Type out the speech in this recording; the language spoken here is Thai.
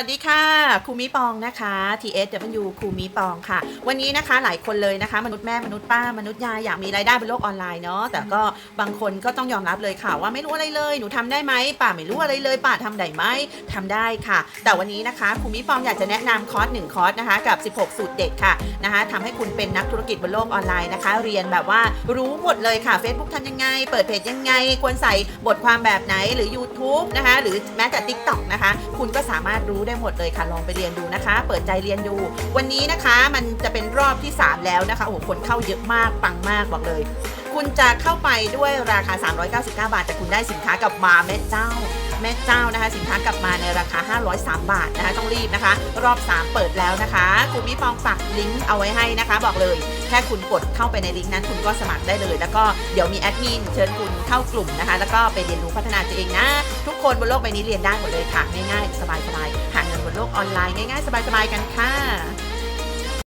สวัสดีค่ะครูมิปองนะคะ TSW ครูมิปองค่ะ วันนี้นะคะหลายคนเลยนะคะ มนุษย์แม่มนุษย์ป้ามนุษย์ยายอยากมีรายได้บนโลกออนไลน์เนาะแต่ก็บางคนก็ต้องยอมรับเลยค่ะ ว่าไม่รู้อะไรเลยหนูทำได้ไหมป่าไม่รู้อะไรเลยป่าทำได้ไหมทำได้ค่ะ แต่วันนี้นะคะครูมิปองอยากจะแนะนำคอร์ส1คอร์สนะคะกับ 16 สูตรเด็ดค่ะนะคะทำให้คุณเป็นนักธุรกิจบนโลกออนไลน์นะคะ เรียนแบบว่ารู้หมดเลยค่ะ Facebook ทำยังไง เปิดเพจยังไง ควรใส่บทความแบบไหนหรือ YouTube นะคะหรือแม้แต่ TikTok นะคะ คุณก็สามารถรู้ได้หมดเลยค่ะลองไปเรียนดูนะคะ เปิดใจเรียนดู วันนี้นะคะมันจะเป็นรอบที่ 3 แล้วนะคะโอ้โหคนเข้าเยอะมากปังมากบอกเลย คุณจะเข้าไปด้วยราคา 399 บาท แต่คุณได้สินค้ากลับมาแม่เจ้า แม่เจ้านะคะ สินค้ากลับมาในราคา 503 บาทนะคะต้องรีบนะคะ รอบ 3 เปิดแล้วนะคะคุณพี่ปองปักลิงก์เอาไว้ให้นะคะ บอกเลยแค่คุณกดเข้าไปในลิงก์นั้นคุณก็สมัครได้เลย แล้วก็เดี๋ยวมีแอดมินเชิญคุณเข้ากลุ่มนะคะ แล้วก็ไปเรียนรู้พัฒนาตัวเองนะ ทุกคนบนโลกใบนี้เรียนได้หมดเลยค่ะ ง่ายๆ สบายๆ โลกออนไลน์ง่ายๆ สบายๆกันค่ะ